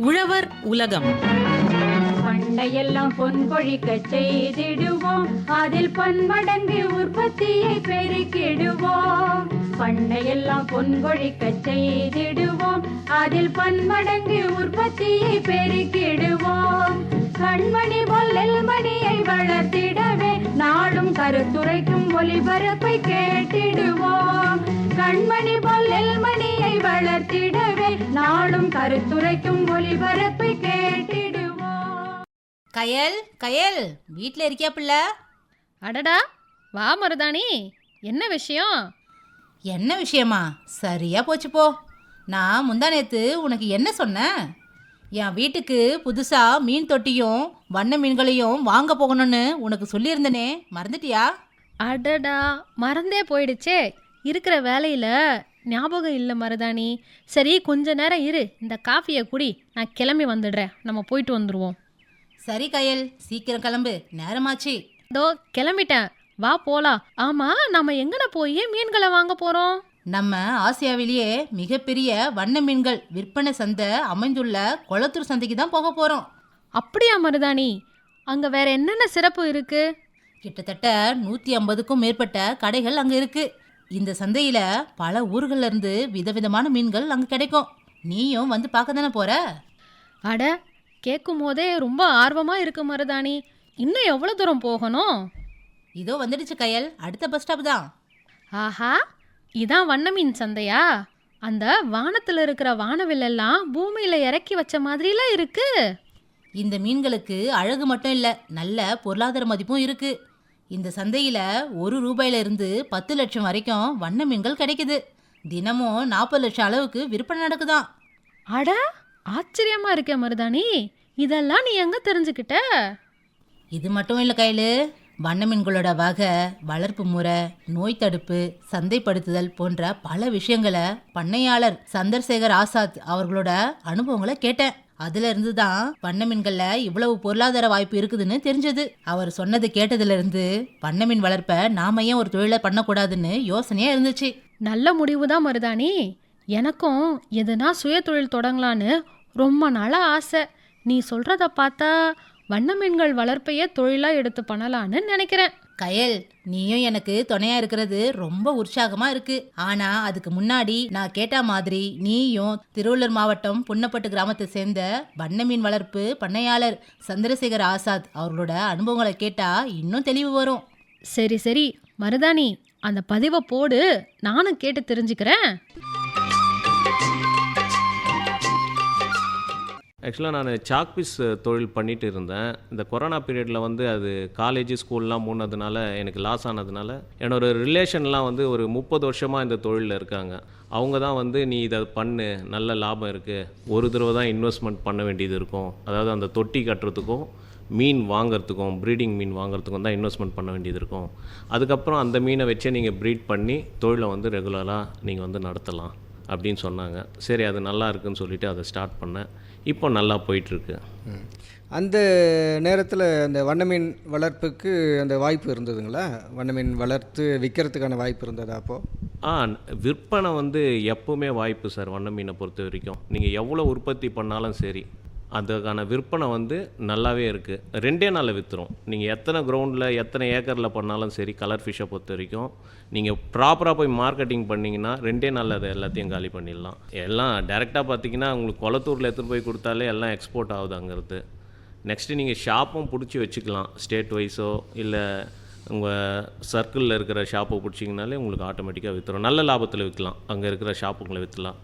உழவர் உலகம். பண்டையெல்லாம் பொன் பொழிக்க செய்திடுவோம். அதில் பன்மடங்கு உற்பத்தியை பெருக்கிடுவோம். பண்ணையெல்லாம் பொன் பொழிக்க செய்திடுவோம். அதில் பன்மடங்கு உற்பத்தியை பெருக்கிடுவோம். கண்மணி பொல்லில் மணியை வளர்த்திடவே நாடும் கருத்துரைக்கும் ஒளிபரப்பை கேட்டிடுவோம். கண்மணி பொல்லில் மணியை வளர்த்திடவே நாளும் கருத்துரைக்கும் ஒளிபரப்பை கேட்டிடுவோம். கயல் கயல் வீட்டில் இருக்கியா பிள்ளை? அடடா வா மருதாணி. என்ன விஷயம்? என்ன விஷயமா? சரியா போச்சு போ. நான் முந்தா நேத்து உனக்கு என்ன சொன்னேன்? என் வீட்டுக்கு புதுசா மீன் தொட்டியும் வண்ண மீன்களையும் வாங்க போகணும்னு உனக்கு சொல்லியிருந்தனே. மறந்துட்டியா? அடடா மறந்தே போயிடுச்சே. இருக்கிற வேலையில் ஞாபகம் இல்லை மருதாணி. சரி கொஞ்ச நேரம் இரு. இந்த காஃபியை குடி. நான் கிளம்பி வந்துடுறேன். நம்ம போயிட்டு வந்துடுவோம் சரி கயல். சீக்கிரம் கிளம்பு. நேரமாச்சு. இதோ கிளம்பிட்டேன். வா போலாம். ஆமா நம்ம எங்கன போய் மீன்களை வாங்க போறோம்? நம்ம ஆசியாவிலேயே மிகப்பெரிய வண்ண மீன்கள் விற்பனை சந்தை அமைந்துள்ள கொளத்தூர் சந்தைக்கு தான் போக போறோம். அப்படியா மருதாணி? அங்க வேற என்னென்ன சிறப்பு இருக்கு? கிட்டத்தட்ட நூற்றி ஐம்பதுக்கும் மேற்பட்ட கடைகள் அங்கே இருக்கு. இந்த சந்தையில் பல ஊர்கள்ல இருந்து விதவிதமான மீன்கள் அங்கே கிடைக்கும். நீயும் வந்து பார்க்க தானே போற? அட கேட்கும் போதே ரொம்ப ஆர்வமா இருக்கு மருதாணி. இன்னும் எவ்வளோ தூரம் போகணும்? இதோ வந்துடுச்சு கயல். அடுத்த பஸ் ஸ்டாப் தான். ஆஹா இதான் வண்ண மீன் சந்தையா? அந்த வானத்துல இருக்கிற வானவில் எல்லாம் பூமியில இறக்கி வச்ச மாதிரிலாம் இருக்கு. இந்த மீன்களுக்கு அழகு மட்டும் இல்லை நல்ல பொருளாதார மதிப்பும் இருக்கு. இந்த சந்தையில் ஒரு ரூபாயில இருந்து பத்து லட்சம் வரைக்கும் வண்ண மீன்கள் கிடைக்குது. தினமும் நாற்பது லட்சம் அளவுக்கு விற்பனை நடக்குதாம் அட ஆச்சரியமா இருக்கே மருதாணி. இதெல்லாம் நீ எங்க தெரிஞ்சுக்கிட்ட? இது மட்டும் இல்லை கையில் வண்ண மீன்களோட வகை வளர்ப்பு முறை நோய் தடுப்பு சந்தைப்படுத்துதல் போன்ற பல விஷயங்களை பண்ணையாளர் சந்தர்சேகர் ஆசாத் அவர்களோட அனுபவங்களை கேட்டேன். அதுல இருந்து தான் வண்ண மீன்கள்ல இவ்வளவு பொருளாதார வாய்ப்பு இருக்குதுன்னு தெரிஞ்சது. அவர் சொன்னது கேட்டதுல இருந்து வண்ண மீன் வளர்ப்ப நாம ஏன் ஒரு தொழிலை பண்ணக்கூடாதுன்னு யோசனையா இருந்துச்சு. நல்ல முடிவு தான் மருதாணி. எனக்கும் எதுனா சுய தொழில் தொடங்கலான்னு ரொம்ப நாளாக ஆசை. நீ சொல்கிறத பார்த்தா வண்ண மீன்கள் வளர்ப்பையே தொழிலாக எடுத்து பண்ணலான்னு நினைக்கிறேன். கயல் நீயும் எனக்கு துணையா இருக்கிறது ரொம்ப உற்சாகமா இருக்கு. ஆனா அதுக்கு முன்னாடி நான் கேட்ட மாதிரி நீயும் திருவள்ளூர் மாவட்டம் புன்னப்பட்டு கிராமத்தை சேர்ந்த வண்ண மீன் வளர்ப்பு பண்ணையாளர் சந்திரசேகர் ஆசாத் அவர்களோட அனுபவங்களை கேட்டா இன்னும் தெளிவு வரும். சரி சரி. மருதாணி அந்த பதிவை போடு. நானும் கேட்டு தெரிஞ்சுக்கிறேன். ஆக்சுவலாக நான் சாக் பீஸ் தொழில் பண்ணிட்டு இருந்தேன். இந்த கொரோனா பீரியடில் வந்து அது காலேஜ் ஸ்கூல்லாம் மூணதுனால எனக்கு லாஸ் ஆனதுனால என்னோட ரிலேஷன்லாம் வந்து ஒரு முப்பது வருஷமாக இந்த தொழிலில் இருக்காங்க. அவங்க தான் வந்து நீ இதை பண்ணு நல்ல லாபம் இருக்குது ஒரு தடவை தான் இன்வெஸ்ட்மெண்ட் பண்ண வேண்டியது இருக்கும். அதாவது அந்த தொட்டி கட்டுறதுக்கும் மீன் வாங்குறதுக்கும் ப்ரீடிங் மீன் வாங்குறதுக்கும் தான் இன்வெஸ்ட்மெண்ட் பண்ண வேண்டியது இருக்கும். அதுக்கப்புறம் அந்த மீனை வச்சே நீங்கள் ப்ரீட் பண்ணி தொழிலை வந்து ரெகுலராக நீங்கள் வந்து நடத்தலாம் அப்படின்னு சொன்னாங்க. சரி அது நல்லா இருக்குன்னு சொல்லிட்டு அதை ஸ்டார்ட் பண்ணேன். இப்போ நல்லா போயிட்டுருக்கு. அந்த நேரத்தில் அந்த வண்ணமீன் வளர்ப்புக்கு அந்த வாய்ப்பு இருந்ததுங்களா? வண்ணமீன் வளர்த்து விற்கிறதுக்கான வாய்ப்பு இருந்ததா அப்போது ஆ விற்பனை வந்து எப்போவுமே வாய்ப்பு சார் வண்ண மீனை பொறுத்த வரைக்கும். நீங்கள் எவ்வளோ உற்பத்தி பண்ணாலும் சரி அதுக்கான விற்பனை வந்து நல்லாவே இருக்குது ரெண்டே நாளில் விற்றுரும் நீங்கள் எத்தனை கிரவுண்டில் எத்தனை ஏக்கரில் பண்ணாலும் சரி கலர் ஃபிஷ்ஷை பொறுத்த வரைக்கும் நீங்கள் ப்ராப்பராக போய் மார்க்கெட்டிங் பண்ணிங்கன்னா ரெண்டே நாளில் அதை எல்லாத்தையும் காலி பண்ணிடலாம். எல்லாம் டேரெக்டாக பார்த்தீங்கன்னா உங்களுக்கு குளத்தூரில் எடுத்துகிட்டு போய் கொடுத்தாலே எல்லாம் எக்ஸ்போர்ட் ஆகுது அங்கிறது நெக்ஸ்ட்டு நீங்கள் ஷாப்பும் பிடிச்சி வச்சுக்கலாம். ஸ்டேட் வைஸோ இல்லை உங்கள் சர்க்கிளில் இருக்கிற ஷாப்பை பிடிச்சிங்கனாலே உங்களுக்கு ஆட்டோமேட்டிக்காக விற்றுரும் நல்ல லாபத்தில் விற்கலாம் அங்கே இருக்கிற ஷாப்புங்களை விற்றுலாம்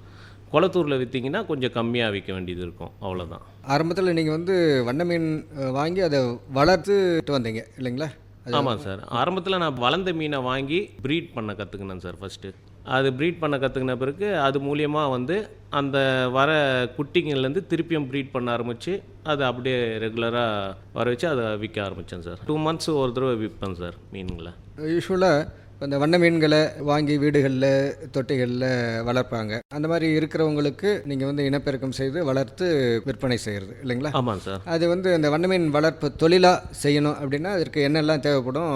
குளத்தூரில் விற்றீங்கன்னா கொஞ்சம் கம்மியாக விற்க வேண்டியது இருக்கும். அவ்வளோதான் ஆரம்பத்தில் நீங்கள் வந்து வண்ணமீன் அஹ், வாங்கி அதை வளர்த்துட்டு வந்தீங்க இல்லைங்களா? ஆமாம் சார். ஆரம்பத்தில் நான் வளர்ந்த மீனை வாங்கி ப்ரீட் பண்ண கற்றுக்கினேன் சார் ஃபஸ்ட்டு அது ப்ரீட் பண்ண கற்றுக்கின பிறகு அது மூலியமாக வந்து அந்த வர குட்டிங்கள்லேருந்து திருப்பியும் ப்ரீட் பண்ண ஆரம்பித்து அதை அப்படியே ரெகுலராக வர வச்சு அதை விற்க ஆரம்பித்தேன் சார். டூ மந்த்ஸ் ஒரு தடவை விற்பேன் சார் மீன்களை. யூஸ்வலாக இந்த வண்ண மீன்களை வாங்கி வீடுகளில் தொட்டிகளில் வளர்ப்பாங்க. அந்த மாதிரி இருக்கிறவங்களுக்கு நீங்கள் வந்து இனப்பெருக்கம் செய்து வளர்த்து விற்பனை செய்கிறது இல்லைங்களா? ஆமாம் சார். அது வந்து அந்த வண்ணமீன் வளர்ப்பு தொழிலாக செய்யணும் அப்படின்னா அதற்கு என்னெல்லாம் தேவைப்படும்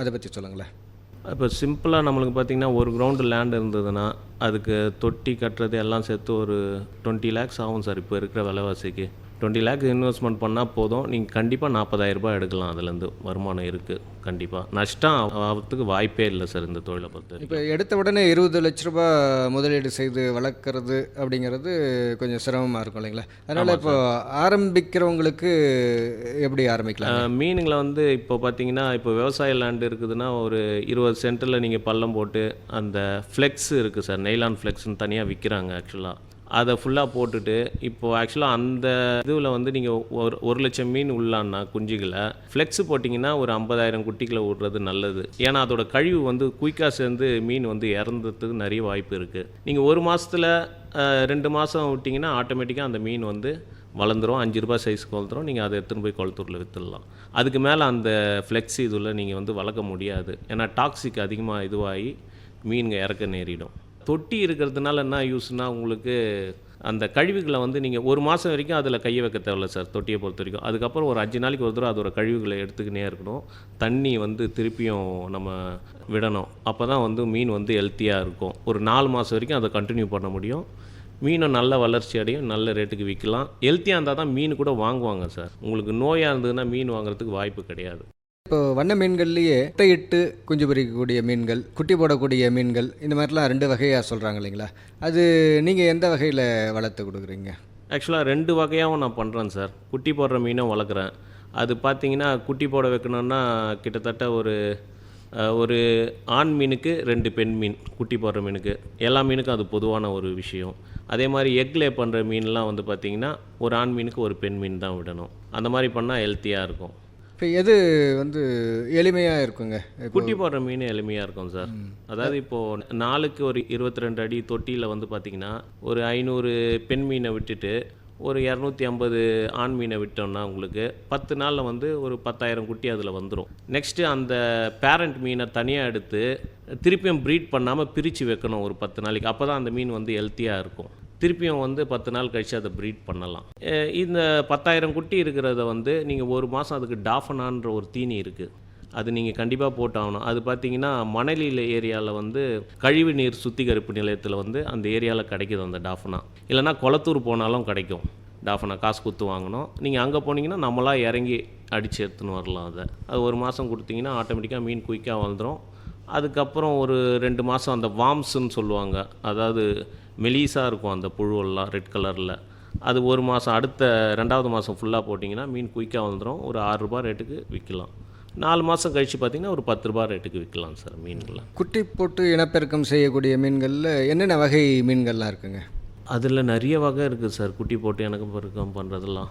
அதை பற்றி சொல்லுங்களேன். இப்போ சிம்பிளாக நம்மளுக்கு பார்த்திங்கன்னா ஒரு கிரவுண்டு லேண்ட் இருந்ததுன்னா அதுக்கு தொட்டி கட்டுறது எல்லாம் சேர்த்து ஒரு டுவெண்ட்டி லேக்ஸ் ஆகும் சார் இப்போ இருக்கிற விலைவாசிக்கு. டுவெண்ட்டி லேக்ஸ் இன்வெஸ்ட்மெண்ட் பண்ணால் போதும். நீங்கள் கண்டிப்பாக நாற்பதாயிரம் ரூபாய் எடுக்கலாம். அதுலேருந்து வருமானம் இருக்குது கண்டிப்பாக நஷ்டம் ஆகிறதுக்கு வாய்ப்பே இல்லை சார் இந்த தொழிலை பொறுத்த. இப்போ எடுத்த உடனே இருபது லட்ச ரூபாய் முதலீடு செய்து வளர்க்குறது அப்படிங்கிறது கொஞ்சம் சிரமமாக இருக்கும் இல்லைங்களா? அதனால் இப்போ ஆரம்பிக்கிறவங்களுக்கு எப்படி ஆரம்பிக்கலாம்? மீனுங்களை வந்து இப்போ பார்த்தீங்கன்னா இப்போ விவசாய லேண்ட் இருக்குதுன்னா ஒரு இருபது சென்டரில் நீங்கள் பள்ளம் போட்டு அந்த ஃப்ளெக்ஸ் இருக்குது சார். நெய்லான் ஃப்ளெக்ஸ்னு தனியாக விற்கிறாங்க ஆக்சுவலாக அதை ஃபுல்லாக போட்டுட்டு இப்போது ஆக்சுவலாக அந்த இதுவில் வந்து நீங்கள் ஒரு ஒரு லட்சம் மீன் உள்ளான்னா குஞ்சுகளை ஃப்ளெக்ஸ் போட்டிங்கன்னா ஒரு ஐம்பதாயிரம் குட்டிகளை விடுறது நல்லது. ஏன்னா அதோட கழிவு வந்து குயிக்காக சேர்ந்து மீன் வந்து இறந்ததுக்கு நிறைய வாய்ப்பு இருக்குது நீங்கள் ஒரு மாதத்தில் ரெண்டு மாதம் விட்டிங்கன்னா ஆட்டோமேட்டிக்காக அந்த மீன் வந்து வளர்ந்துரும். அஞ்சு ரூபாய் சைஸ் வளர்ந்துரும். நீங்கள் அதை எடுத்துன்னு போய் குளத்தூரில் விற்றுடலாம் அதுக்கு மேலே அந்த ஃப்ளெக்ஸி இதில் நீங்கள் வந்து வளர்க்க முடியாது. ஏன்னா டாக்ஸிக் அதிகமாக இதுவாகி மீன்கள் இறக்க நேரிடும். தொட்டி இருக்கிறதுனால என்ன யூஸ்னால் உங்களுக்கு அந்த கழிவுகளை வந்து நீங்கள் ஒரு மாதம் வரைக்கும் அதில் கையை வைக்க தேவையில்ல சார் தொட்டியை பொறுத்த வரைக்கும். அதுக்கப்புறம் ஒரு அஞ்சு நாளைக்கு ஒரு தடவை அதோட கழிவுகளை எடுத்துக்கினே இருக்கணும். தண்ணி வந்து திருப்பியும் நம்ம விடணும். அப்போ தான் வந்து மீன் வந்து ஹெல்த்தியாக இருக்கும். ஒரு நாலு மாதம் வரைக்கும் அதை கண்டினியூ பண்ண முடியும். மீனும் நல்ல வளர்ச்சி அடையும் நல்ல ரேட்டுக்கு விற்கலாம். ஹெல்த்தியாக இருந்தால் தான் மீன் கூட வாங்குவாங்க சார். உங்களுக்கு நோயாக இருந்ததுன்னா மீன் வாங்குறதுக்கு வாய்ப்பு கிடையாது. இப்போ வண்ண மீன்கள்லேயே முட்டையிட்டு குஞ்சு பொறிக்கக்கூடிய மீன்கள் குட்டி போடக்கூடிய மீன்கள் இந்த மாதிரிலாம் ரெண்டு வகையாக சொல்கிறாங்க இல்லைங்களா? அது நீங்கள் எந்த வகையில் வளர்த்து கொடுக்குறீங்க? ஆக்சுவலாக ரெண்டு வகையாகவும் நான் பண்ணுறேன் சார். குட்டி போடுற மீனும் வளர்க்குறேன். அது பார்த்தீங்கன்னா குட்டி போட வைக்கணுன்னா கிட்டத்தட்ட ஒரு ஒரு ஆண் மீனுக்கு ரெண்டு பெண் மீன் குட்டி போடுற மீனுக்கு. எல்லா மீனுக்கும் அது பொதுவான ஒரு விஷயம். அதே மாதிரி எக்லே பண்ணுற மீன்லாம் வந்து பார்த்திங்கன்னா ஒரு ஆண் மீனுக்கு ஒரு பெண் மீன் தான் விடணும். அந்த மாதிரி பண்ணால் ஹெல்த்தியாக இருக்கும். இப்போ எது வந்து எளிமையாக இருக்குங்க? குட்டி போடுற மீன் எளிமையாக இருக்கும் சார். அதாவது இப்போது நாளுக்கு ஒரு இருபத்தி ரெண்டு அடி தொட்டியில் வந்து பார்த்திங்கன்னா ஒரு ஐநூறு பெண் மீனை விட்டுட்டு ஒரு இரநூத்தி ஐம்பது ஆண் மீனை விட்டோம்னா உங்களுக்கு பத்து நாளில் வந்து ஒரு பத்தாயிரம் குட்டி அதில் வந்துடும் நெக்ஸ்ட்டு அந்த பேரண்ட் மீனை தனியாக எடுத்து திருப்பியும் ப்ரீட் பண்ணாமல் பிரித்து வைக்கணும் ஒரு பத்து நாளைக்கு. அப்போ தான் அந்த மீன் வந்து ஹெல்த்தியாக இருக்கும். திருப்பியும் வந்து பத்து நாள் கழித்து அதை ப்ரீட் பண்ணலாம். இந்த பத்தாயிரம் குட்டி இருக்கிறத வந்து நீங்கள் ஒரு மாதம் அதுக்கு டாஃபனான்ற ஒரு தீனி இருக்குது அது நீங்கள் கண்டிப்பாக போட்டாகணும். அது பார்த்தீங்கன்னா மணலியில் ஏரியாவில் வந்து கழிவு நீர் சுத்திகரிப்பு நிலையத்தில் வந்து அந்த ஏரியாவில் கிடைக்குது அந்த டாஃபனா. இல்லைன்னா குளத்தூர் போனாலும் கிடைக்கும் டாஃபனா. காசு கொடுத்து வாங்கணும். நீங்கள் அங்கே போனீங்கன்னா நம்மளாக இறங்கி அடித்து எடுத்துன்னு வரலாம் அதை. அது ஒரு மாதம் கொடுத்தீங்கன்னா ஆட்டோமேட்டிக்காக மீன் குயிக்காக வந்துடும் அதுக்கப்புறம் ஒரு ரெண்டு மாதம் அந்த வாம்ஸுன்னு சொல்லுவாங்க. அதாவது மெலிசாக இருக்கும் அந்த புழுவெல்லாம் ரெட் கலரில் அது ஒரு மாதம் அடுத்த ரெண்டாவது மாதம் ஃபுல்லாக போட்டிங்கன்னா மீன் குயிக்காக வந்துடும் ஒரு ஆறு ரூபாய் ரேட்டுக்கு விற்கலாம் நாலு மாதம் கழித்து பார்த்தீங்கன்னா ஒரு பத்து ரூபாய் ரேட்டுக்கு விற்கலாம் சார் மீன்களை குட்டி போட்டு இனப்பெருக்கம் செய்யக்கூடிய மீன்களில் என்னென்ன வகை மீன்கள்லாம் இருக்குங்க? அதில் நிறைய வகை இருக்குது சார் குட்டி போட்டு எனக்கு பெருக்கம் பண்ணுறதெல்லாம்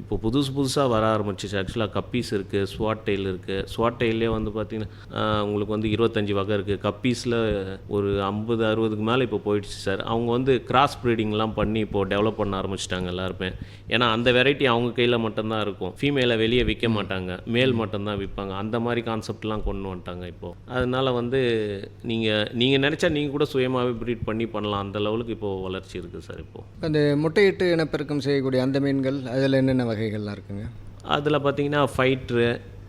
இப்போ புதுசு புதுசாக வர ஆரம்பிச்சிச்சு. ஆக்சுவலாக கப்பீஸ் இருக்குது ஸ்வாட் டெயில் இருக்குது ஸ்வாட் டெயிலே வந்து பார்த்திங்கன்னா உங்களுக்கு வந்து இருபத்தஞ்சி வகை இருக்குது கப்பீஸில் ஒரு ஐம்பது அறுபதுக்கு மேலே இப்போ போயிடுச்சு சார் அவங்க வந்து கிராஸ் ப்ரீடிங்லாம் பண்ணி இப்போது டெவலப் பண்ண ஆரம்பிச்சிட்டாங்க எல்லாருமே. ஏன்னா அந்த வெரைட்டி அவங்க கையில் மட்டும்தான் இருக்கும். ஃபீமேலை வெளியே விற்க மாட்டாங்க. மேல் மட்டும்தான் விற்பாங்க அந்த மாதிரி கான்செப்ட்லாம் கொண்டு வந்துட்டாங்க இப்போது அதனால் வந்து நீங்கள் நீங்கள் நினச்சா நீங்கள் கூட சுயமாகவே ப்ரீட் பண்ணி பண்ணலாம். அந்த லெவலுக்கு இப்போது வளர்ச்சி இருக்குது சார் இப்போது அந்த முட்டையிட்டு இனப்பெருக்கம் செய்யக்கூடிய அந்த மீன்கள் அதில் என்னென்ன வகைகள்லாம் இருக்குங்க? அதில் பார்த்தீங்கன்னா ஃபைட்ரு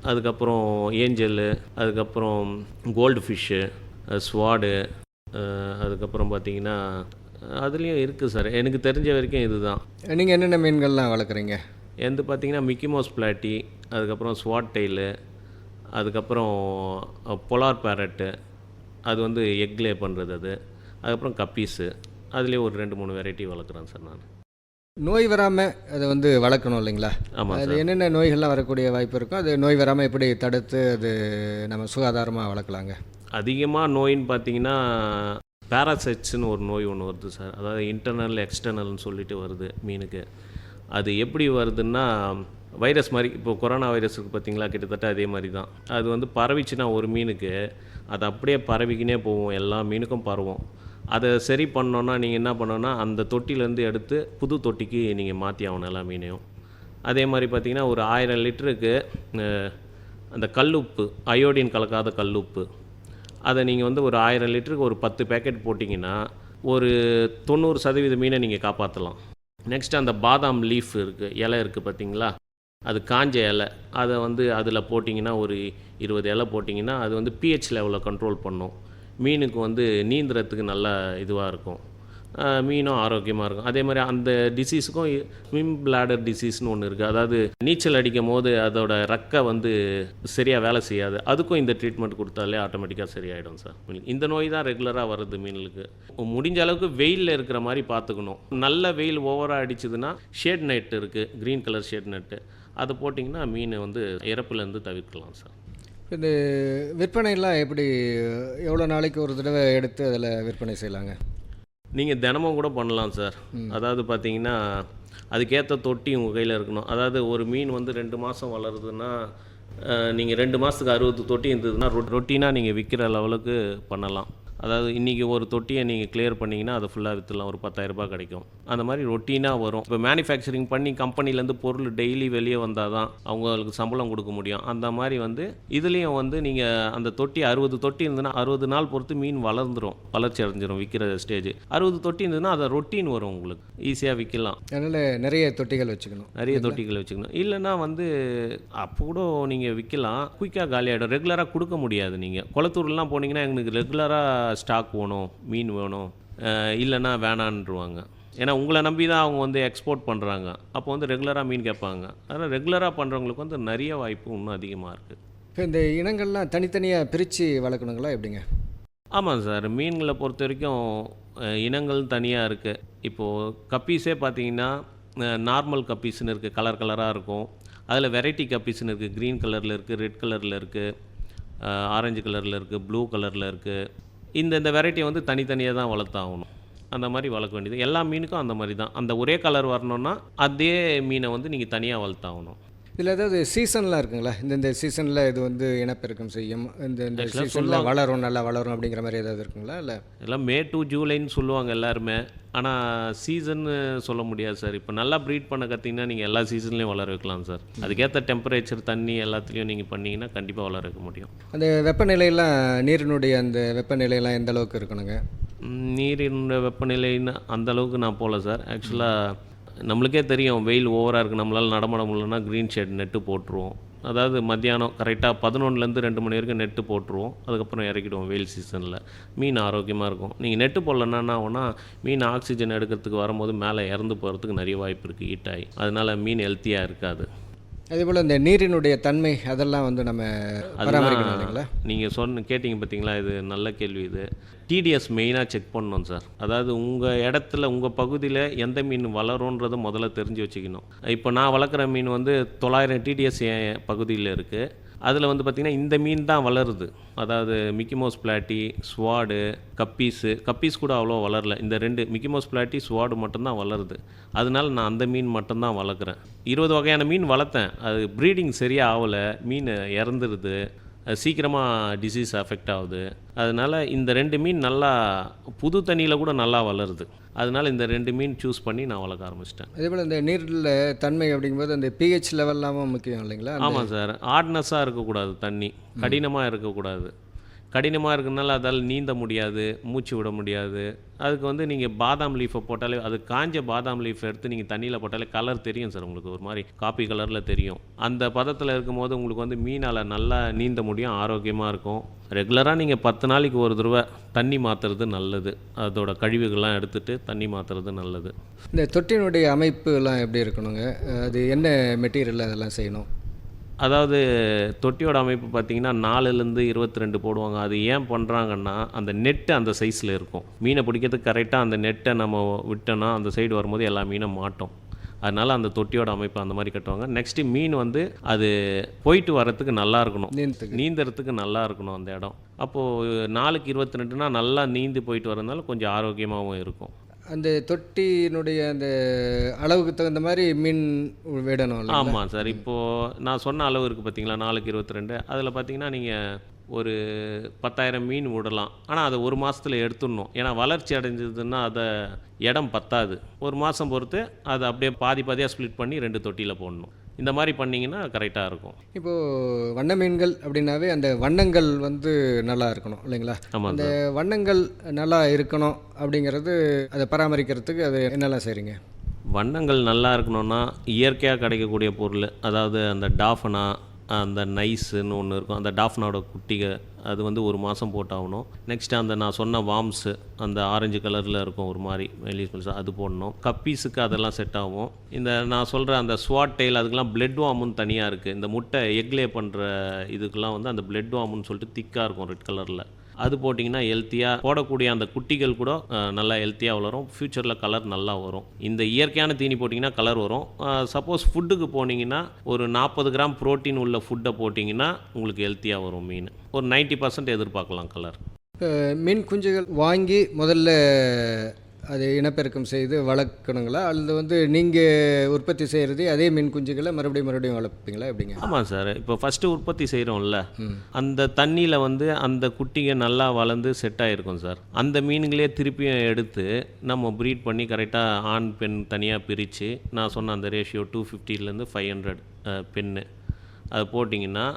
அதுக்கப்புறம் ஏஞ்சலு அதுக்கப்புறம் கோல்டு ஃபிஷ்ஷு ஸ்வாடு அதுக்கப்புறம் பார்த்தீங்கன்னா அதுலேயும் இருக்குது சார் எனக்கு தெரிஞ்ச வரைக்கும் இதுதான். நீங்கள் என்னென்ன மீன்கள்லாம் வளர்க்குறீங்க? எந்த பார்த்தீங்கன்னா மிக்கி மவுஸ் பிளாட்டி அதுக்கப்புறம் ஸ்வாட் டெயிலு அதுக்கப்புறம் பொலார் பேரட்டு அது வந்து எக்லே பண்ணுறது அது. அதுக்கப்புறம் கப்பீஸு அதுலேயே ஒரு ரெண்டு மூணு வெரைட்டி வளர்க்குறேன் சார் நான். நோய் வராமல் அதை வந்து வளர்க்கணும் இல்லைங்களா? ஆமாம் அது என்னென்ன நோய்கள்லாம் வரக்கூடிய வாய்ப்பு இருக்கும் அது நோய் வராமல் எப்படி தடுத்து அது நம்ம சுகாதாரமாக வளர்க்கலாங்க. அதிகமாக நோயின்னு பார்த்தீங்கன்னா பேராசைட்ஸ்னு ஒரு நோய் ஒன்று வருது சார். அதாவது இன்டர்னல் எக்ஸ்டர்னல்னு சொல்லிட்டு வருது மீனுக்கு. அது எப்படி வருதுன்னா வைரஸ் மாதிரி இப்போ கொரோனா வைரஸ் இருக்கு பார்த்தீங்களா? கிட்டத்தட்ட அதே மாதிரி தான். அது வந்து பரவிச்சுன்னா ஒரு மீனுக்கு அது அப்படியே பரவிக்கினே போகும். எல்லா மீனுக்கும் பரவும். அதை சரி பண்ணோன்னா நீங்கள் என்ன பண்ணோன்னா அந்த தொட்டிலேருந்து எடுத்து புது தொட்டிக்கு நீங்கள் மாற்றி ஆகணும் எல்லா மீனையும். அதே மாதிரி பார்த்தீங்கன்னா ஒரு ஆயிரம் லிட்டருக்கு அந்த கல்லுப்பு அயோடின் கலக்காத கல்லுப்பு அதை நீங்கள் வந்து ஒரு ஆயிரம் லிட்டருக்கு ஒரு பத்து பேக்கெட் போட்டிங்கன்னா ஒரு தொண்ணூறு சதவீத மீனை நீங்கள் காப்பாற்றலாம் நெக்ஸ்ட் அந்த பாதாம் லீஃப் இருக்குது இலை இருக்குது பார்த்தீங்களா அது காஞ்ச இலை. அதை வந்து அதில் போட்டிங்கன்னா ஒரு இருபது இலை போட்டிங்கன்னா அது வந்து பிஹெச் லெவலில் கண்ட்ரோல் பண்ணும். மீனுக்கு வந்து நீந்துறதுக்கு நல்ல இதுவாக இருக்கும். மீனும் ஆரோக்கியமாக இருக்கும். அதே மாதிரி அந்த டிசீஸுக்கும் விம் பிளாடர் டிசீஸ்னு ஒன்று இருக்குது அதாவது நீச்சல் அடிக்கும் போது அதோட ரக்கை வந்து சரியாக வேலை செய்யாது. அதுக்கும் இந்த ட்ரீட்மெண்ட் கொடுத்தாலே ஆட்டோமேட்டிக்காக சரியாயிடும் சார். இந்த நோய் தான் ரெகுலராக வருது மீனுக்கு முடிஞ்ச அளவுக்கு வெயிலில் இருக்கிற மாதிரி பார்த்துக்கணும். நல்ல வெயில் ஓவராக அடிச்சதுன்னா ஷேட் நெட் இருக்குது க்ரீன் கலர் ஷேட் நெட்டு அதை போட்டிங்கன்னா மீன் வந்து இறப்புலேருந்து தவிர்க்கலாம் சார். இந்த விற்பனைலாம் எப்படி எவ்வளோ நாளைக்கு ஒரு தடவை எடுத்து அதில் விற்பனை செய்யலாங்க? நீங்கள் தினமும் கூட பண்ணலாம் சார். அதாவது பார்த்தீங்கன்னா அதுக்கேற்ற தொட்டி உங்கள் கையில் இருக்கணும். அதாவது ஒரு மீன் வந்து ரெண்டு மாதம் வளருதுன்னா நீங்கள் ரெண்டு மாதத்துக்கு அறுபது தொட்டி இருந்ததுன்னா ரொ ரொட்டீனாக நீங்கள் விற்கிற லெவலுக்கு பண்ணலாம். அதாவது இன்றைக்கி ஒரு தொட்டியை நீங்கள் கிளியர் பண்ணிங்கன்னா அதை ஃபுல்லாக விற்றுலாம் ஒரு 10000 ரூபாய் கிடைக்கும். அந்த மாதிரி ரொட்டீனாக வரும். இப்போ மேனுஃபேக்சரிங் பண்ணி கம்பெனிலேருந்து பொருள் டெய்லி வெளியே வந்தால் தான் அவங்களுக்கு சம்பளம் கொடுக்க முடியும். அந்த மாதிரி வந்து இதுலேயும் வந்து நீங்கள் அந்த தொட்டி அறுபது தொட்டி இருந்ததுன்னா அறுபது நாள் பொறுத்து மீன் வளர்ந்துரும். வளர்ச்சி அடைஞ்சிரும் விற்கிற ஸ்டேஜ் அறுபது தொட்டி இருந்ததுன்னா அதை ரொட்டீன் வரும் உங்களுக்கு. ஈஸியாக விற்கலாம். அதனால் நிறைய தொட்டிகள் வச்சுக்கணும். நிறைய தொட்டிகள் வச்சுக்கணும். இல்லைன்னா வந்து அப்போ கூட நீங்கள் விற்கலாம். குயிக்காக காலியாகிடும் ரெகுலராக கொடுக்க முடியாது நீங்கள் குளத்தூர்லாம் போனீங்கன்னா எங்களுக்கு ரெகுலராக ஸ்டாக் வேணும் மீன் வேணும் இல்லைன்னா வேணான்ருவாங்க ஏன்னா உங்களை நம்பி தான் அவங்க வந்து எக்ஸ்போர்ட் பண்ணுறாங்க அப்போ வந்து ரெகுலராக மீன் கேட்பாங்க. அதனால் ரெகுலராக பண்ணுறவங்களுக்கு வந்து நிறைய வாய்ப்பு இன்னும் அதிகமாக இருக்குது இந்த இனங்கள்லாம் தனித்தனியாக பிரித்து வளர்க்கணுங்களா எப்படிங்க? ஆமாம் சார். மீன்களை பொறுத்த வரைக்கும் இனங்கள் தனியாக இருக்குது இப்போது கப்பீஸே பார்த்தீங்கன்னா நார்மல் கப்பீஸ்னு இருக்குது கலர் கலராக இருக்கும். அதில் வெரைட்டி கப்பீஸ்னு இருக்குது க்ரீன் கலரில் இருக்குது ரெட் கலரில் இருக்குது ஆரஞ்சு கலரில் இருக்குது ப்ளூ கலரில் இருக்குது இந்த இந்த வெரைட்டியை வந்து தனித்தனியாக தான் வளர்த்தாகணும். அந்த மாதிரி வளர்க்க வேண்டியது. எல்லா மீனுக்கும் அந்த மாதிரி தான். அந்த ஒரே கலர் வரணுன்னா அதே மீனை வந்து நீங்கள் தனியாக வளர்த்தாகணும். இதில் ஏதாவது சீசன்லாம் இருக்குங்களா இந்த இந்த சீசனில் இது வந்து இனப்பெருக்கம் செய்யும் இந்த இந்த சீசனில் வளரும் நல்லா வளரும் அப்படிங்கிற மாதிரி ஏதாவது இருக்குங்களா இல்லை? எல்லாம் மே டு ஜூலைன்னு சொல்லுவாங்க எல்லாருமே. ஆனால் சீசன்னு சொல்ல முடியாது சார் இப்போ நல்லா ப்ரீட் பண்ண கற்றிங்கன்னா நீங்கள் எல்லா சீசன்லேயும் வளர வைக்கலாம் சார் அதுக்கேற்ற டெம்பரேச்சர் தண்ணி எல்லாத்துலேயும் நீங்கள் பண்ணீங்கன்னா கண்டிப்பாக வளர வைக்க முடியும். அந்த வெப்பநிலையெல்லாம் நீரினுடைய அந்த வெப்பநிலையெல்லாம் எந்த அளவுக்கு இருக்கணுங்க? நீரின் வெப்பநிலைன்னு அந்த அளவுக்கு நான் போகல சார் ஆக்சுவலாக நம்மளுக்கே தெரியும் வெயில் ஓவராக இருக்குது நம்மளால் நடமாட முடியலன்னா க்ரீன் ஷேட் நெட்டு போட்டுருவோம். அதாவது மத்தியானம் கரெக்டாக பதினொன்றுலேருந்து ரெண்டு மணி வரைக்கும் நெட்டு போட்டுருவோம். அதுக்கப்புறம் இறக்கிடுவோம் வெயில் சீசனில் மீன் ஆரோக்கியமாக இருக்கும். நீங்கள் நெட்டு போடலன்னா என்ன ஆகும்னா மீன் ஆக்சிஜன் எடுக்கிறதுக்கு வரும்போது மேலே இறந்து போகிறதுக்கு நிறைய வாய்ப்பு இருக்குது ஹீட் ஆகி. அதனால் மீன் ஹெல்த்தியாக இருக்காது. அதே போல் இந்த நீரினுடைய தன்மை அதெல்லாம் வந்து நம்ம பராமரிக்கணும் இல்லைங்களா? நீங்கள் சொன்ன கேட்டிங்க பார்த்தீங்களா இது நல்ல கேள்வி இது. டிடிஎஸ் மெயினாக செக் பண்ணணும் சார் அதாவது உங்கள் இடத்துல உங்கள் பகுதியில் எந்த மீன் வளரும்ன்றதை முதல்ல தெரிஞ்சு வச்சுக்கணும். இப்போ நான் வளர்க்குற மீன் வந்து தொள்ளாயிரம் டிடிஎஸ் என் பகுதியில் இருக்குது அதில் வந்து பார்த்திங்கன்னா இந்த மீன் தான் வளருது. அதாவது mickey mouse platy sword guppies guppies கூட அவ்வளோ வளரல. இந்த ரெண்டு மிக்கிமோஸ் பிளாட்டி ஸ்வாடு மட்டும்தான் வளருது. அதனால நான் அந்த மீன் மட்டும்தான் வளர்க்குறேன். இருபது வகையான மீன் வளர்த்தேன். அது ப்ரீடிங் சரியாக ஆகலை மீன் இறந்துருது. சீக்கிரமாக டிசீஸ் அஃபெக்ட் ஆகுது. அதனால் இந்த ரெண்டு மீன் நல்லா புது தண்ணியில் கூட நல்லா வளருது. அதனால் இந்த ரெண்டு மீன் சூஸ் பண்ணி நான் வளர்க்க ஆரம்பிச்சிட்டேன். அதே போல் இந்த நீரில் தன்மை அப்படிங்கும்போது அந்த பிஹெச் லெவல்லாமல் முக்கியம் இல்லைங்களா? ஆமாம் சார். ஆட்னஸாக இருக்கக்கூடாது தண்ணி. கடினமாக இருக்கக்கூடாது. கடினமாக இருக்கனால அதால் நீந்த முடியாது மூச்சு விட முடியாது. அதுக்கு வந்து நீங்கள் பாதாம் லீஃபை போட்டாலே அது காஞ்ச பாதாம் லீஃப் எடுத்து நீங்கள் தண்ணியில் போட்டாலே கலர் தெரியும் சார் உங்களுக்கு. ஒரு மாதிரி காப்பி கலரில் தெரியும். அந்த பதத்தில் இருக்கும்போது உங்களுக்கு வந்து மீனால் நல்லா நீந்த முடியும் ஆரோக்கியமாக இருக்கும். ரெகுலராக நீங்கள் பத்து நாளைக்கு ஒரு தடவை தண்ணி மாற்றுறது நல்லது. அதோட கழிவுகள்லாம் எடுத்துகிட்டு தண்ணி மாற்றுறது நல்லது. இந்த தொட்டினுடைய அமைப்புலாம் எப்படி இருக்கணுங்க? அது என்ன மெட்டீரியல் அதெல்லாம் செய்யணும்? அதாவது தொட்டியோட அமைப்பு பார்த்தீங்கன்னா நாலுலேருந்து இருபத்தி ரெண்டு போடுவாங்க. அது ஏன் பண்ணுறாங்கன்னா அந்த நெட்டு அந்த சைஸில் இருக்கும். மீனை பிடிக்கிறதுக்கு கரெக்டாக அந்த நெட்டை நம்ம விட்டோன்னா அந்த சைடு வரும்போது எல்லா மீனும் மாட்டோம். அதனால் அந்த தொட்டியோட அமைப்பு அந்த மாதிரி கட்டுவாங்க. நெக்ஸ்ட்டு மீன் வந்து அது போயிட்டு வர்றதுக்கு நல்லா இருக்கணும். நீந்தறதுக்கு நல்லா இருக்கணும் அந்த இடம். அப்போது நாலுக்கு இருபத்தி ரெண்டுனா நல்லா நீந்தி போயிட்டு வரதுனால கொஞ்சம் ஆரோக்கியமாகவும் இருக்கும். அந்த தொட்டியினுடைய அந்த அளவுக்கு தகுந்த மாதிரி மீன் விடணும் ஆமாம் சார். இப்போது நான் சொன்ன அளவு இருக்குது பார்த்தீங்களா? நாலுக்கு இருபத்தி ரெண்டு. அதில் பார்த்தீங்கன்னா நீங்கள் ஒரு பத்தாயிரம் மீன் விடலாம். ஆனால் அதை ஒரு மாதத்தில் எடுத்துடணும். ஏன்னா வளர்ச்சி அடைஞ்சதுன்னா அதை இடம் பத்தாது. ஒரு மாதம் பொறுத்து அதை அப்படியே பாதி பாதியாக ஸ்ப்ளிட் பண்ணி ரெண்டு தொட்டியில் போடணும். இந்த மாதிரி பண்ணிங்கன்னா கரெக்டாக இருக்கும். இப்போது வண்ண மீன்கள் அப்படின்னாவே அந்த வண்ணங்கள் வந்து நல்லா இருக்கணும் இல்லைங்களா? ஆமாம் அந்த வண்ணங்கள் நல்லா இருக்கணும் அப்படிங்கிறது அதை பராமரிக்கிறதுக்கு அது என்னெல்லாம் செய்கிறீங்க வண்ணங்கள் நல்லா இருக்கணும்னா இயற்கையாக கிடைக்கக்கூடிய பொருள் அதாவது அந்த டாஃபனா அந்த நைஸுன்னு ஒன்று இருக்கும். அந்த டாஃப்னாவோட குட்டிக அது வந்து ஒரு மாதம் போட்டாகணும். நெக்ஸ்ட் அந்த நான் சொன்ன வாம்ஸு அந்த ஆரஞ்சு கலரில் இருக்கும் ஒரு மாதிரி மெலிஸ் அது போடணும். கப்பீஸுக்கு அதெல்லாம் செட் ஆகும். இந்த நான் சொல்கிற அந்த ஸ்வாட் டெயில் அதுக்கெல்லாம் பிளட் வாமுன்னு தனியாக இருக்குது இந்த முட்டை எக்லே பண்ணுற இதுக்கெல்லாம் வந்து அந்த பிளட் வாமுன்னு சொல்லிட்டு திக்காக இருக்கும் ரெட் கலரில் அது போட்டிங்கன்னா ஹெல்த்தியாக போடக்கூடிய அந்த குட்டிகள் கூட நல்லா ஹெல்த்தியாக வளரும். ஃப்யூச்சரில் கலர் நல்லா வரும். இந்த இயற்கையான தீனி போட்டிங்கன்னா கலர் வரும். சப்போஸ் ஃபுட்டுக்கு போனீங்கன்னா ஒரு நாற்பது கிராம் புரோட்டீன் உள்ள ஃபுட்டை போட்டிங்கன்னா உங்களுக்கு ஹெல்த்தியாக வரும் மீன். ஒரு 90% பர்சன்ட் எதிர்பார்க்கலாம் கலர் மீன் குஞ்சுகள் வாங்கி முதல்ல அதை இனப்பெருக்கம் செய்து வளர்க்கணுங்களா? அல்லது வந்து நீங்கள் உற்பத்தி செய்கிறது அதே மீன் குஞ்சுகளை மறுபடியும் மறுபடியும் வளர்ப்பீங்களா? எப்படிங்க? ஆமாம் சார். இப்போ ஃபஸ்ட்டு உற்பத்தி செய்கிறோம்ல அந்த தண்ணியில் வந்து அந்த குட்டிங்க நல்லா வளர்ந்து செட் ஆகிருக்கும் சார். அந்த மீனுங்களே திருப்பியும் எடுத்து நம்ம ப்ரீட் பண்ணி கரெக்டாக ஆண் பெண் தனியாக பிரித்து நான் சொன்ன அந்த ரேஷியோ டூ ஃபிஃப்டிலேருந்து ஃபைவ் ஹண்ட்ரட் பெண்ணு அது போட்டிங்கன்னா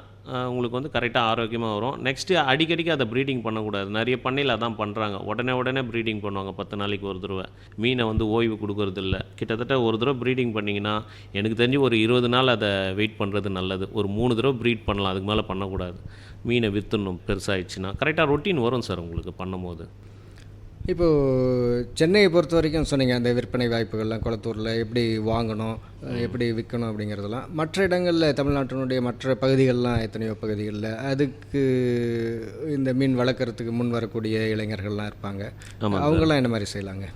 உங்களுக்கு வந்து கரெக்டாக ஆரோக்கியமாக வரும். நெக்ஸ்ட்டு அடிக்கடிக்கு அதை ப்ரீடிங் பண்ணக்கூடாது. நிறைய பண்ணையில் அதான் பண்ணுறாங்க உடனே உடனே ப்ரீடிங் பண்ணுவாங்க. பத்து நாளைக்கு ஒரு தடவை. மீனை வந்து ஓய்வு கொடுக்கறது இல்லை கிட்டத்தட்ட ஒரு தடவை ப்ரீடிங் பண்ணிங்கன்னா எனக்கு தெரிஞ்சு ஒரு இருபது நாள் அதை வெயிட் பண்ணுறது நல்லது. ஒரு மூணு தடவை ப்ரீட் பண்ணலாம். அதுக்கு மேலே பண்ணக்கூடாது. மீனை விற்றுணும் பெருசாகிடுச்சுன்னா கரெக்டாக ரொட்டீன் வரும் சார் உங்களுக்கு பண்ணும்போது. இப்போது சென்னையை பொறுத்த வரைக்கும் சொன்னீங்க அந்த விற்பனை வாய்ப்புகள்லாம் குளத்தூரில் எப்படி வாங்கணும் எப்படி விற்கணும் அப்படிங்கிறதெல்லாம். மற்ற இடங்களில் தமிழ்நாட்டினுடைய மற்ற பகுதிகள்லாம் எத்தனையோ பகுதிகளில் அதுக்கு இந்த மீன் வளர்க்குறதுக்கு முன் வரக்கூடிய இளைஞர்கள்லாம் இருப்பாங்க. அவங்களாம் என்ன மாதிரி செய்யலாங்க?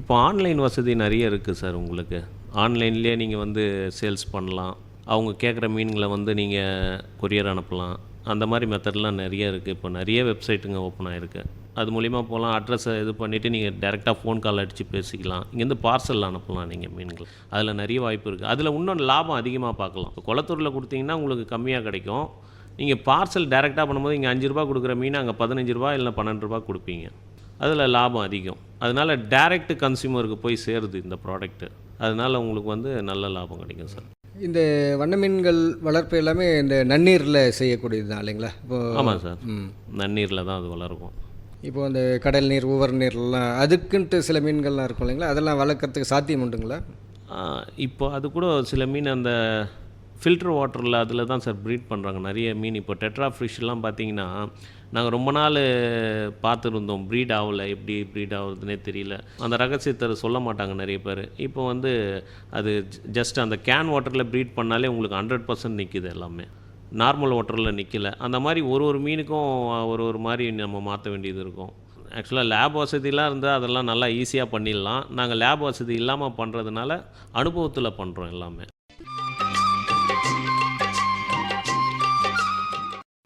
இப்போ ஆன்லைன் வசதி நிறைய இருக்குது சார் உங்களுக்கு. ஆன்லைன்லேயே நீங்கள் வந்து சேல்ஸ் பண்ணலாம். அவங்க கேட்குற மீன்களை வந்து நீங்கள் கொரியர் அனுப்பலாம். அந்த மாதிரி மெத்தட்லாம் நிறைய இருக்குது இப்போ நிறைய வெப்சைட்டுங்க ஓப்பன் ஆகிருக்கு அது மூலிமா போகலாம். அட்ரஸை இது பண்ணிவிட்டு நீங்கள் டேரெக்டாக ஃபோன் கால் அடித்து பேசிக்கலாம். இங்கேருந்து பார்சல் அனுப்பலாம் நீங்கள் மீன்கள். அதில் நிறைய வாய்ப்பு இருக்குது அதில் இன்னும் லாபம் அதிகமாக பார்க்கலாம். இப்போ குளத்தூரில் கொடுத்தீங்கன்னா உங்களுக்கு கம்மியாக கிடைக்கும். நீங்கள் பார்சல் டேரெக்டாக பண்ணும்போது இங்கே அஞ்சு ரூபா கொடுக்குற மீன் அங்கே பதினஞ்சு ரூபா இல்லை பன்னெண்டு ரூபா கொடுப்பீங்க. அதில் லாபம் அதிகம். அதனால் டைரக்ட் கன்சியூமருக்கு போய் சேருது இந்த ப்ராடக்ட்டு அதனால உங்களுக்கு வந்து நல்ல லாபம் கிடைக்கும் சார். இந்த வண்ண மீன்கள் வளர்ப்பு எல்லாமே இந்த நன்னீரில் செய்யக்கூடியது தான் இல்லைங்களா? இப்போ ஆமாம் சார். ம். நன்னீரில் தான் அது வளரும் இப்போ அந்த கடல் நீர் உவர் நீர்லாம் அதுக்குன்ட்டு சில மீன்கள்லாம் இருக்கும் இல்லைங்களா? அதெல்லாம் வளர்க்குறதுக்கு சாத்தியம் உண்டுங்களா? இப்போ அது கூட சில மீன் அந்த ஃபில்டர் வாட்டரில் அதில் தான் சார் ப்ரீட் பண்ணுறாங்க நிறைய மீன். இப்போ டெட்ரா ஃபிஷ்லாம் பார்த்தீங்கன்னா நாங்கள் ரொம்ப நாள் பார்த்துருந்தோம். ப்ரீட் ஆகலை. எப்படி ப்ரீட் ஆகுதுன்னே தெரியல. அந்த ரகசியத்தை சொல்ல மாட்டாங்க நிறைய பேர். இப்போ வந்து அது ஜஸ்ட் அந்த கேன் வாட்டரில் ப்ரீட் பண்ணாலே உங்களுக்கு ஹண்ட்ரட் பர்சன்ட் நிற்கிது எல்லாமே. நார்மல் வாட்டரில் நிற்கல அந்த மாதிரி ஒரு ஒரு மீனுக்கும் ஒரு ஒரு மாதிரி நம்ம மாற்ற வேண்டியது இருக்கும். ஆக்சுவலாக லேப் வசதிலாம் இருந்தால் அதெல்லாம் நல்லா ஈஸியாக பண்ணிடலாம். நாங்கள் லேப் வசதி இல்லாமல் பண்ணுறதுனால அனுபவத்தில் பண்ணுறோம் எல்லாமே.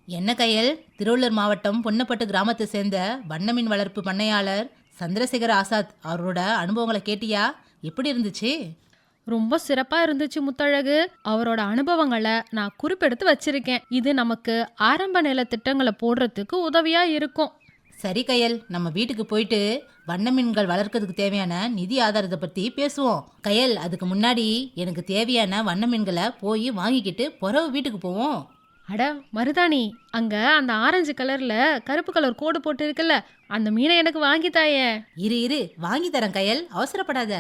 என்ன கையல்? திருவள்ளூர் மாவட்டம் பொன்னப்பட்டு கிராமத்தை சேர்ந்த வண்ணமீன் வளர்ப்பு பண்ணையாளர் சந்திரசேகர் ஆசாத் அவரோட அனுபவங்களை கேட்டியா? எப்படி இருந்துச்சு? ரொம்ப சிறப்பா இருந்துச்சு முத்தழகு. அவரோட அனுபவங்களை நான் குறிப்பெடுத்து வச்சிருக்கேன். இது நமக்கு ஆரம்ப நில திட்டங்களை போடுறதுக்கு உதவியா இருக்கும். சரி கயல் நம்ம வீட்டுக்கு போயிட்டு வண்ண மீன்கள் வளர்க்கறதுக்கு தேவையான நிதி ஆதாரத்தை பற்றி பேசுவோம். கயல் அதுக்கு முன்னாடி எனக்கு தேவையான வண்ண மீன்களை போய் வாங்கிக்கிட்டு புறவு வீட்டுக்கு போவோம். அட மருதாணி அங்க அந்த ஆரஞ்சு கலர்ல கருப்பு கலர் கோடு போட்டு இருக்குல்ல அந்த மீனை எனக்கு வாங்கி தாயே இரு இரு வாங்கி தரேன் கயல் அவசரப்படாத.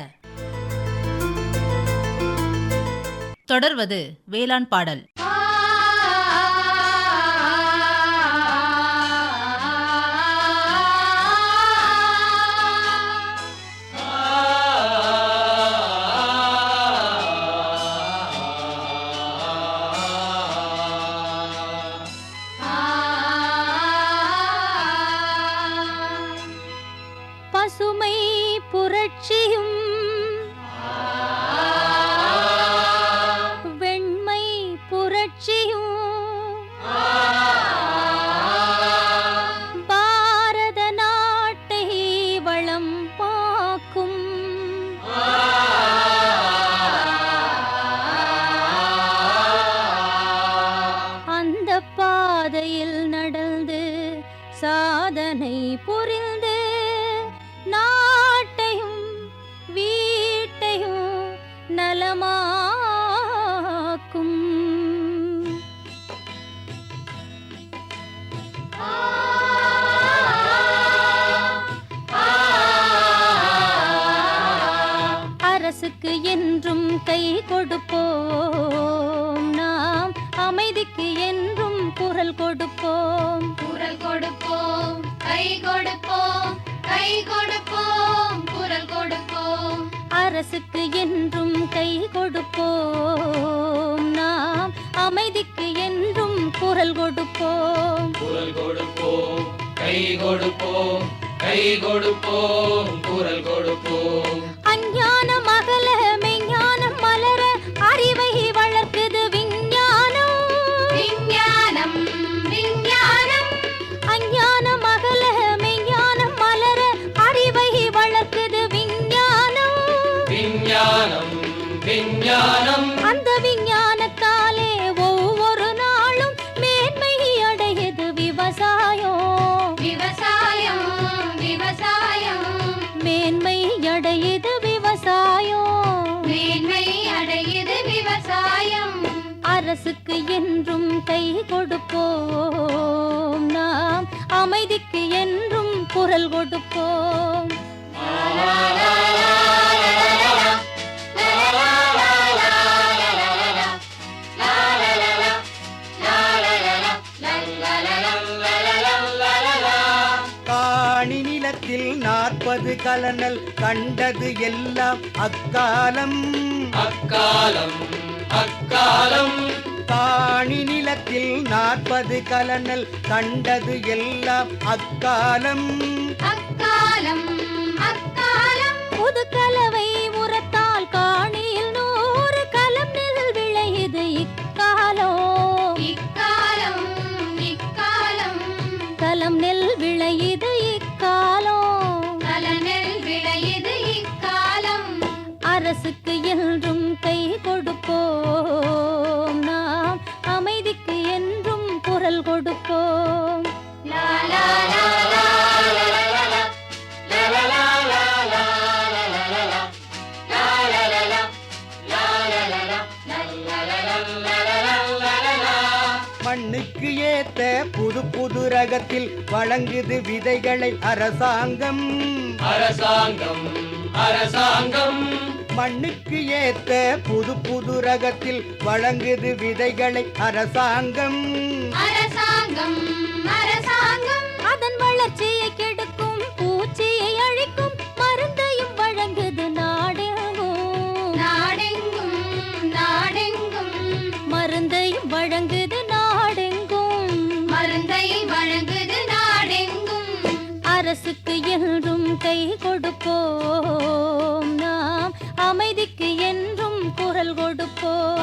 தொடர்வது வேளாண் பாடல். என்றும் கை கொடுப்போம். நாம் அமைதிக்கு என்றும் குரல் கொடுப்போம். குரல் கொடுப்போம் கை கொடுப்போம் கை கொடுப்போம் குரல் கொடுப்போம். கொடுப்போம். நாம் அமைதிக்கு என்றும் குரல் கொடுப்போம். காணி நிலத்தில் நாற்பது கலனல் கண்டது எல்லாம் அக்காலம். அக்காலம் அக்காலம். காணி நிலத்தில் நாற்பது கலனல் கண்டது எல்லாம் அக்காலம் அக்காலம். புது ரகத்தில் வழங்குது விதைகளை அரசாங்கம். அரசாங்கம் அரசாங்கம். மண்ணுக்கு ஏத்த புது புது ரகத்தில் வழங்குது விதைகளை அரசாங்கம். கொடுப்போம். நாம் அமைதிக்கு என்றும் குரல் கொடுப்போம்.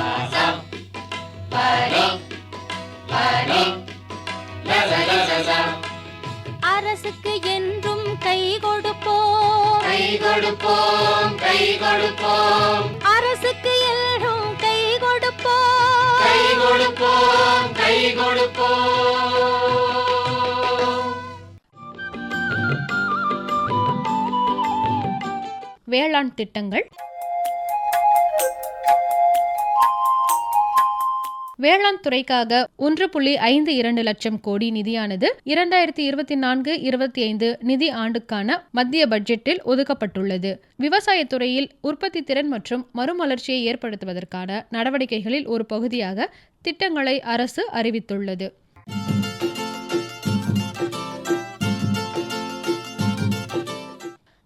அரசுக்கு என்றும் கை கொடுப்போம். கை கொடுப்போம் கை கொடுப்போம். அரசுக்கு என்றும் கை கொடுப்போம். கை கொடுப்போம் கை கொடுப்போம். வேளாண் திட்டங்கள். வேளாண் துறைக்காக ஒன்று புள்ளி ஐந்து இரண்டு லட்சம் கோடி நிதியானது இரண்டாயிரத்தி இருபத்தி நான்கு இருபத்தி ஐந்து நிதி ஆண்டுக்கான மத்திய பட்ஜெட்டில் ஒதுக்கப்பட்டுள்ளது. விவசாய துறையில் உற்பத்தி திறன் மற்றும் மறுமலர்ச்சியை ஏற்படுத்துவதற்கான நடவடிக்கைகளில் ஒரு பகுதியாக திட்டங்களை அரசு அறிவித்துள்ளது.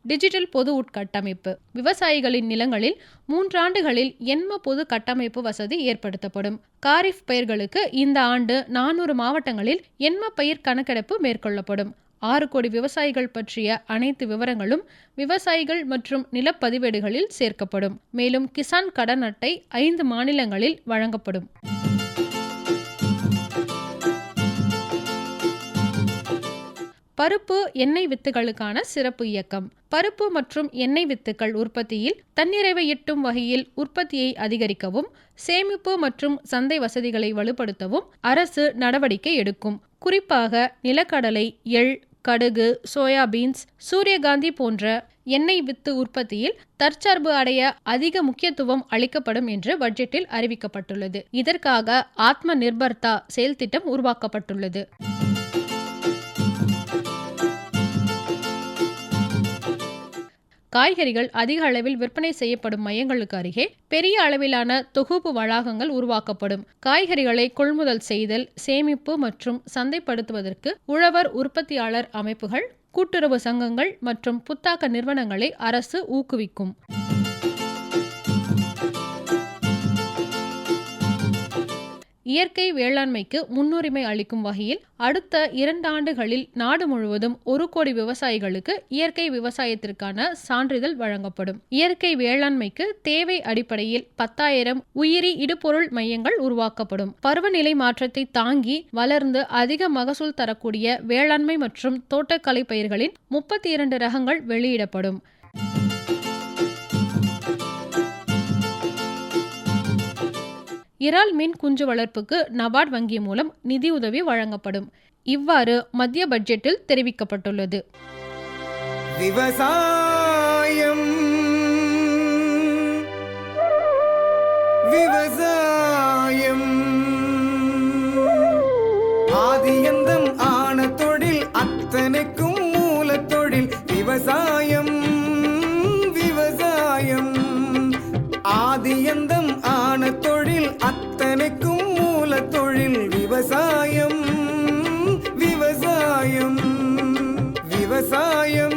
டிஜிட்டல் பொது உட்கட்டமைப்பு. விவசாயிகளின் நிலங்களில் மூன்றாண்டுகளில் எண்ம பொது கட்டமைப்பு வசதி ஏற்படுத்தப்படும். காரிஃப் பயிர்களுக்கு இந்த ஆண்டு நானூறு மாவட்டங்களில் எண்ம பயிர் கணக்கெடுப்பு மேற்கொள்ளப்படும். ஆறு கோடி விவசாயிகள் பற்றிய அனைத்து விவரங்களும் விவசாயிகள் மற்றும் நிலப்பதிவேடுகளில் சேர்க்கப்படும். மேலும் கிசான் கடன் அட்டை ஐந்து மாநிலங்களில் வழங்கப்படும். பருப்பு எண்ணெய் வித்துகளுக்கான சிறப்பு இயக்கம். பருப்பு மற்றும் எண்ணெய் வித்துக்கள் உற்பத்தியில் தன்னிறைவை எட்டும் வகையில் உற்பத்தியை அதிகரிக்கவும் சேமிப்பு மற்றும் சந்தை வசதிகளை வலுப்படுத்தவும் அரசு நடவடிக்கை எடுக்கும். குறிப்பாக நிலக்கடலை எள் கடுகு சோயாபீன்ஸ் சூரியகாந்தி போன்ற எண்ணெய் வித்து உற்பத்தியில் தற்சார்பு அடைய அதிக முக்கியத்துவம் அளிக்கப்படும் என்று பட்ஜெட்டில் அறிவிக்கப்பட்டுள்ளது. இதற்காக ஆத்ம நிர்பர்தா செயல் திட்டம் உருவாக்கப்பட்டுள்ளது. காய்கறிகள் அதிக அளவில் விற்பனை செய்யப்படும் மையங்களுக்கு அருகே பெரிய அளவிலான தொகுப்பு வளாகங்கள் உருவாக்கப்படும். காய்கறிகளை கொள்முதல் செய்தல் சேமிப்பு மற்றும் சந்தைப்படுத்துவதற்கு உழவர் உற்பத்தியாளர் அமைப்புகள் கூட்டுறவு சங்கங்கள் மற்றும் புத்தாக்க நிறுவனங்களை அரசு ஊக்குவிக்கும். இயற்கை வேளாண்மைக்கு முன்னுரிமை அளிக்கும் வகையில் அடுத்த இரண்டு ஆண்டுகளில் நாடு முழுவதும் ஒரு கோடி விவசாயிகளுக்கு இயற்கை விவசாயத்திற்கான சான்றிதழ் வழங்கப்படும். இயற்கை வேளாண்மைக்கு தேவை அடிப்படையில் பத்தாயிரம் உயிரி இடுபொருள் மையங்கள் உருவாக்கப்படும். பருவநிலை மாற்றத்தை தாங்கி வளர்ந்து அதிக மகசூல் தரக்கூடிய வேளாண்மை மற்றும் தோட்டக்கலை பயிர்களின் முப்பத்தி இரண்டு ரகங்கள் வெளியிடப்படும். இறால் மீன் குஞ்சு வளர்ப்புக்கு நபார்ட் வங்கி மூலம் நிதியுதவி வழங்கப்படும். இவ்வாறு மத்திய பட்ஜெட்டில் தெரிவிக்கப்பட்டுள்ளது. விவசாயம். விவசாயம். ஆதியந்தம் ஆன தொழில் அத்தனைக்கும் மூல தொழில் விவசாயம். விவசாயம் ஆதியந்தம் அத்தனைக்கும் மூல தொழில் விவசாயம் விவசாயம் விவசாயம்.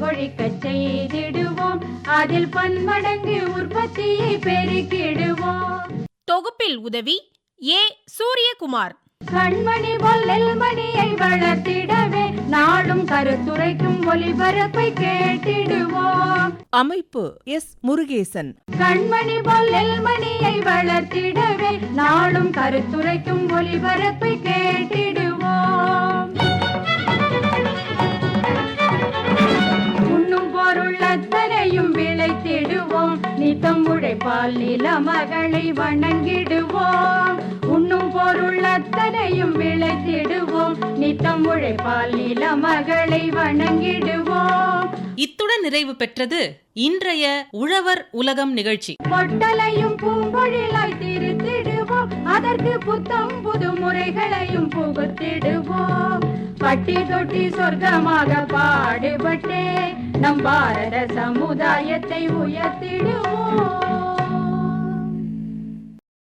பண்டையெல்லாம் பொன் கொழிக்க செய்திடுவோம். அதில் பன்மடங்கு உற்பத்தியை பெருக்கிடுவோம். தொகுப்பில் உதவி ஏ. சூரியகுமார். கண்மணி பொல்லல் மணியை வளர்த்திடவே நாடும் கருத்துரைக்கும் ஒளிபரப்பை கேட்டிடுவோம். அமைப்பு எஸ். முருகேசன். கண்மணி பொல்லல் மணியை வளர்த்திடவே நாடும் கருத்துரைக்கும் ஒளிபரப்பை கேட்டிடுவோம். உண்ணும் பொருள் அத்தனையும் விளைத்திடுவோம். நித்தம் உழைப்பால் நில மகளை வணங்கிடுவோம். உண்ணும் பொருள் அத்தனையும் விளைத்திடுவோம். நித்தம் உழைப்பால் நில மகளை வணங்கிடுவோம். இத்துடன் நிறைவு பெற்றது இன்றைய உழவர் உலகம் நிகழ்ச்சி. பொட்டலையும் பூங்கொழிலாய் திருத்திடுவோம். அதற்கு புத்தம் புது முறைகளையும் புகுத்திடுவோம். பட்டி தொட்டி சொர்க்கமாக பாடுபட்டே நம் பாரத சமுதாயத்தை உயர்த்திடுவோம்.